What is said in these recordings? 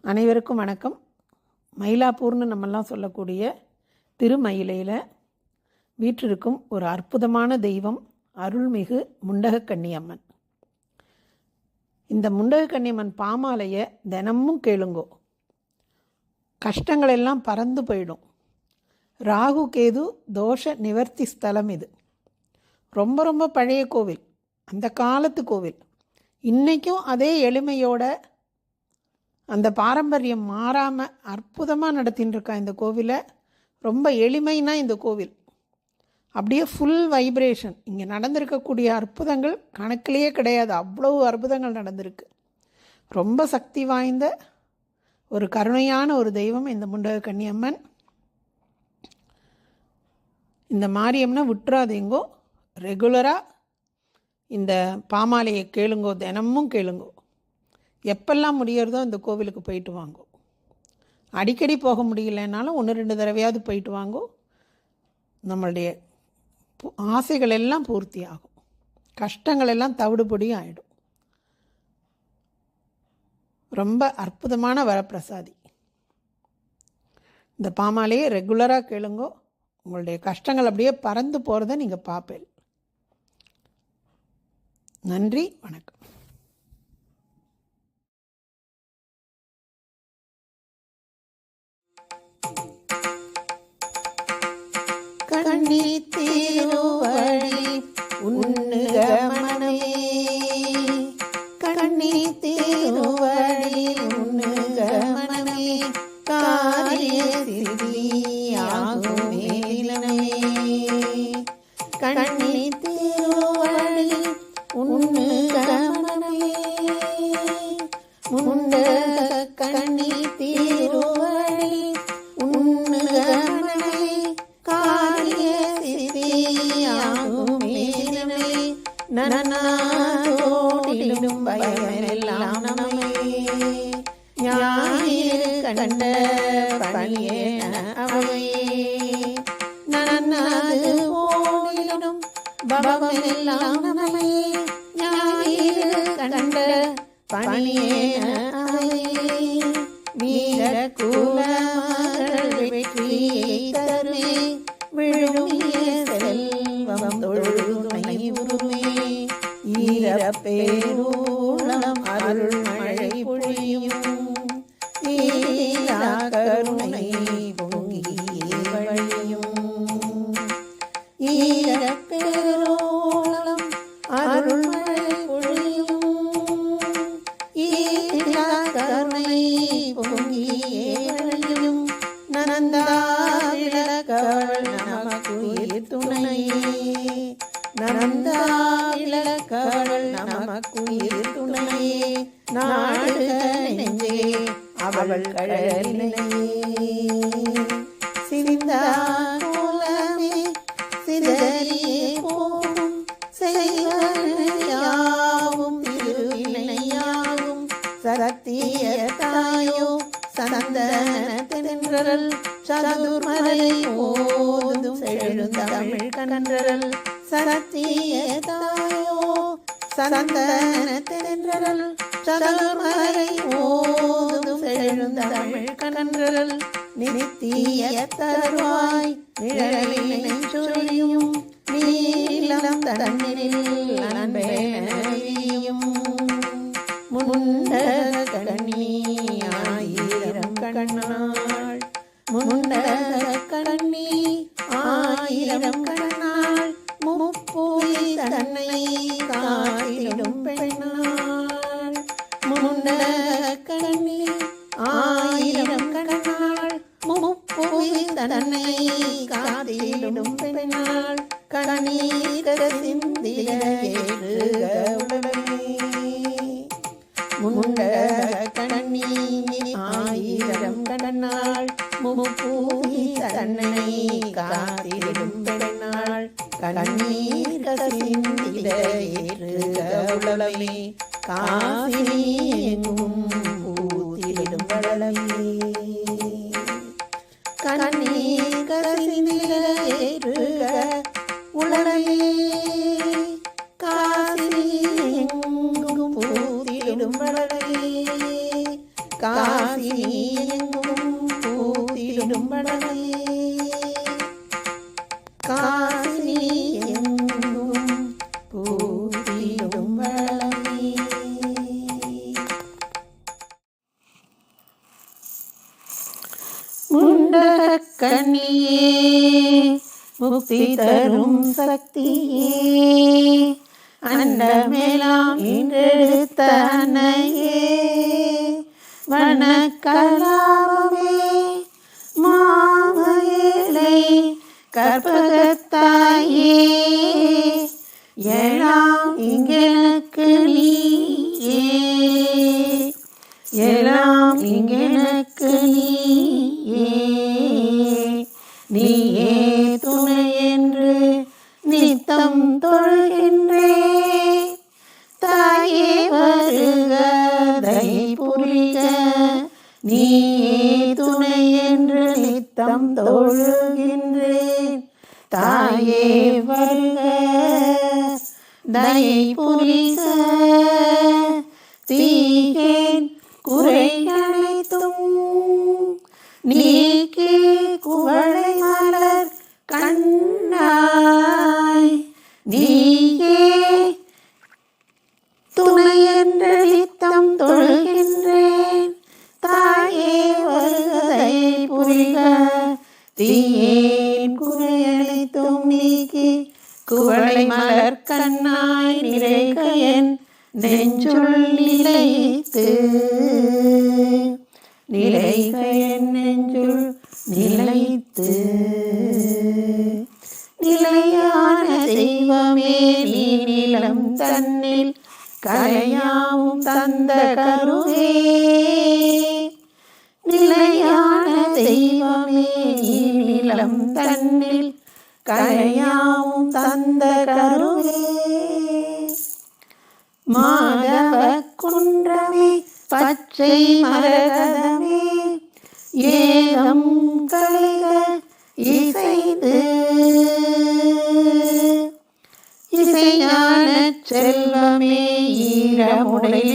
அனைவருக்கும் வணக்கம். மயிலாப்பூர்னு நம்மெல்லாம் சொல்லக்கூடிய திருமயிலையில் வீற்றிருக்கும் ஒரு அற்புதமான தெய்வம் அருள்மிகு முண்டகக்கன்னியம்மன் இந்த முண்டகக்கன்னியம்மன் பாமாலையை தினமும் கேளுங்கோ. கஷ்டங்கள் எல்லாம் பறந்து போயிடும். ராகு கேது தோஷ நிவர்த்தி ஸ்தலம் இது. ரொம்ப ரொம்ப பழைய கோவில். அந்த காலத்து கோவில். இன்றைக்கும் அதே எளிமையோட அந்த பாரம்பரியம் மாறாமல் அற்புதமாக நடத்தின்னு இருக்கா இந்த கோவிலை. ரொம்ப எளிமைனா இந்த கோவில். அப்படியே ஃபுல் வைப்ரேஷன் இங்கே நடந்திருக்கக்கூடிய அற்புதங்கள் கணக்கிலேயே கிடையாது. அவ்வளோ அற்புதங்கள் நடந்திருக்கு. ரொம்ப சக்தி வாய்ந்த ஒரு கருணையான ஒரு தெய்வம் இந்த முண்டக கன்னியம்மன். இந்த மாரியம்னா விட்டுறாதீங்கோ. ரெகுலராக இந்த பாமாலையை கேளுங்கோ. தினமும் கேளுங்கோ. எப்பெல்லாம் முடியறதோ இந்த கோவிலுக்கு போயிட்டு வாங்கோ. அடிக்கடி போக முடியலனாலும் ஒன்று ரெண்டு தடவையாவது போயிட்டு வாங்கோ. நம்மளுடைய பு- ஆசைகள் எல்லாம் பூர்த்தி ஆகும். கஷ்டங்கள் எல்லாம் தவிடுபடியும் ஆகிடும் ரொம்ப அற்புதமான வரப்பிரசாதி. இந்த பாமாலையை ரெகுலராக கேளுங்கோ. உங்களுடைய கஷ்டங்கள் அப்படியே பறந்து போகிறத நீங்கள் பார்ப்பேன் நன்றி வணக்கம். கண்ணி திருவடி உண்ணுக மனமே. கண்ணி திருவடி உண்ணுக மனமே. காரிய சித்தியாகுமே கண்ணி திருவடி உண்ணுக மனமே. முன்ன கண்ணி பவமெல்லாம் நமே ஞாயிறு கண்ட பணியே வீர குலமகள் வெற்றியை தருமே. விழுமிய செல்வம் தொழுமை உருமே ஈர பேரூளம் அருள் மழை பொழியும் கருணை நமக்குயிர் துணையே நாடு நெஞ்சே அவள் கழலினையே. சிரிந்தா கோலமே சிதறியே போகும் செய்வனையாவும் திருவினையாவும் சரத்திய தாயோ சந்தன சதுர்மலை ஓதும் செழுந்தமிழ் கன்றல் சரத்திய தாயோ சந்தன தென்றல் சதுர்மலை ஓதும் செழுந்தமிழ் கன்றல் நித்திய தருவாய் நிழலினை சொரியும் நீளம் தண்ணீரில் அன்பேயும் முண்ட கண்ணி ஆயிரம் கண்ணாள் கண்ணீர சிந்திய ஏறுக கண்ணி ஆயிரம் கடனாள் முப்பூவி தன்னை காத்திடும் பெண்ணாள் கண்ணீர் கசிந்திட ஏற்றுக உளமே காசினி எங்கும் பூத்திடும் வளமே கண்ணீர் கசிந்திட ஏற்றுக காசி எங்கும் பூதிலும் வளமே காசி எங்கும் பூதிலும் வளமே காசி எங்கும் பூத்திடும் வளமே முண்டகக்கண்ணியே முக்தி தரும் சக்தியே. அண்டமேலாம் இன்றெடுத்த அன்னையே. வனக்கலாமே மாமயிலை நீயே துணை என்று நித்தம் தோழுகின்றேன். தாயே வருக. தயை புரிக நிலைத்து நிலைக என் நெஞ்சுள் நிலைத்து நிலையான தெய்வமே நீ நிலம் தன்னில் கரையாவும் தந்த கருவே. நிலையான தெய்வமே நீ நிலம் தன்னில் கரையாவும் தந்த கருவே. மாத குன்றமே பச்சை மரகதமே. ஏகம் கலிக இசைந்து. இசைஞான செல்வமே ஈரமுடை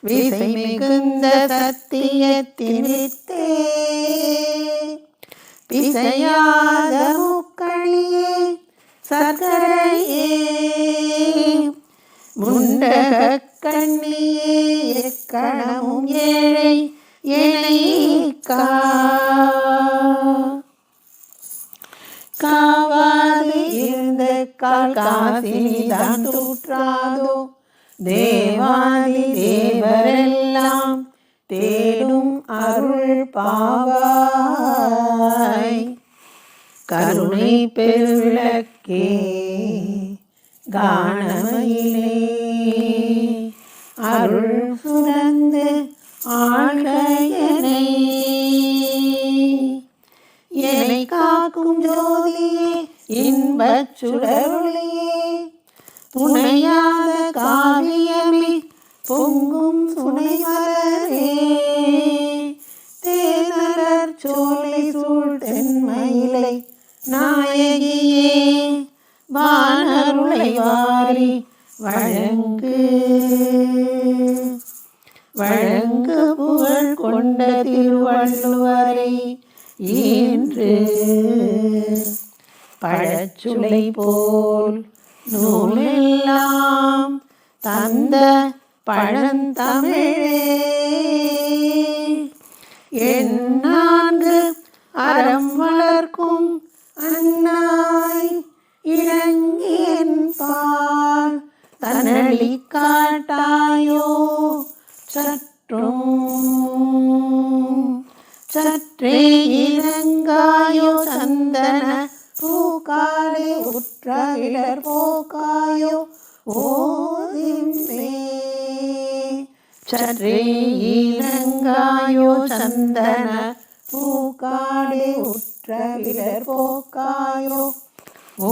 விசை மிகுந்த சத்தியத்தினித்தே பிசையாத முக்கணியே சர்க்கரையே. முண்டக கண்ணியே எக்கணமும் ஏழை ஏழை காவாது இருந்த கால் காசினிதான் தூற்றாதோ. தேவாதி தேவரெல்லாம் தேடும் அருள் பாவாய். கருணை பெருவிளக்கே காணமையிலே அருள் புரந்து ஆழ்கையனை. என்னை காக்கும் ஜோதியே இன்பச் சுடருளியே துணையாத காவியமே பொங்கும் சுனைமலரே. தேனரர் சோலை சூழ் தென்மயிலை நாயகியே வானருளை வாரி வழங்கு. வழங்கு புகழ் கொண்ட திருவள்ளுவரை இன்று பழச்சுளை போல் நூலெல்லாம் தந்த பழந்தமிழே. என் நான்கு அறம் வளர்க்கும் அண்ணா. காட்டாயோ? சற்றோ. சற்றே இறங்காயோ சந்தன பூக்காலே உற்ற இளர் போக்காயோ ஓதிம்பே சற்றே இறங்காயோ சந்தன பூக்காலே உற்ற இளர் போக்காயோ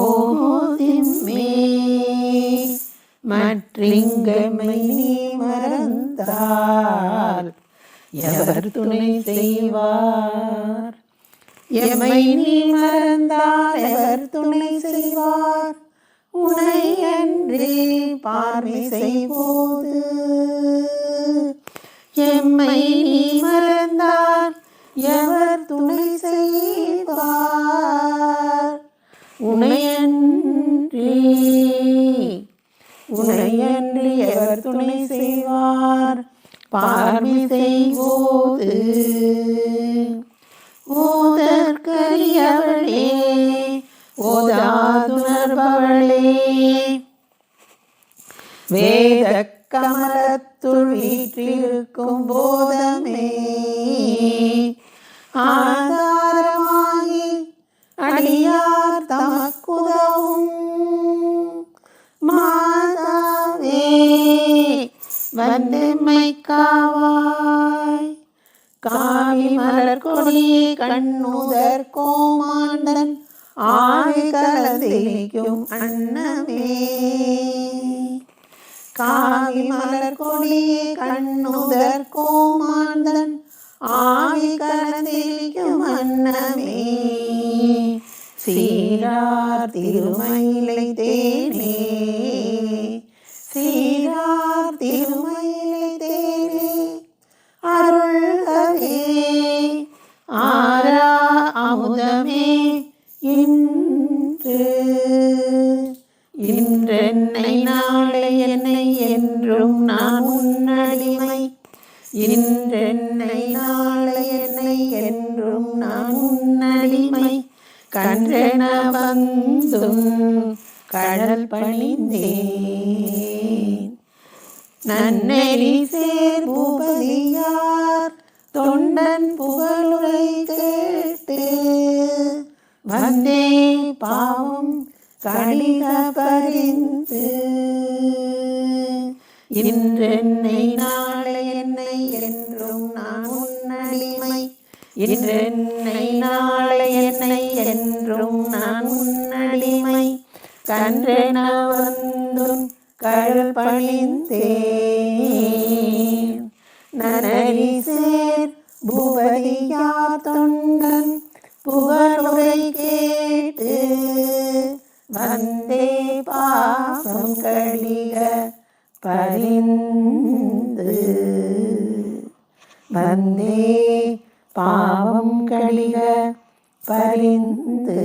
ஓதிம்மே மற்றிங்கமை நீ மறந்தால் எவர் துணை செய்வார்? எமை நீ மறந்தால் எவர் துணை செய்வார்? உனை அன்றே பார்வை செய்வோது. எம்மை நீ மறந்தார் வேத கமலத்துள் வீற்றிருக்கும் போதமே ஆதாரமாகி அடியார் தமக்குதவும். மாதாவே வந்தமை காவாய். காவி மலர் கொடி கண்ணுதர் கோமாண்டன் ஆவி கலந்திக்கும் அன்னமே. காவி மலர் கொடியே கண்ணுதர் கோமாந்தன் ஆவி கலந்திக்கும் அன்னமே. சீரார் திருமயிலை தேனே. என்றும் நான் உன்னடிமை கன்றென வந்தும் கடல் பணிந்தேன். நன்னெறி சேர் பூபதியார் தொண்டன் புகழுரை கேட்டு வந்தே பாவம் கணிக பறிந்து இன்றென்னை நாளை என்னை என்றும் நான் உன்னடிமை இன்றென்னை நாளை என்னை என்றும் நான் உன்னடிமை. கன்றென வந்தும் கடல் பணிந்தேன். நனரி சேர் பூபதியார் தொண்டன் புகழுரை கேட்டு வந்தே பாசம் கழிக பரிந்து. வந்தே பாவம் கழிக பரிந்து.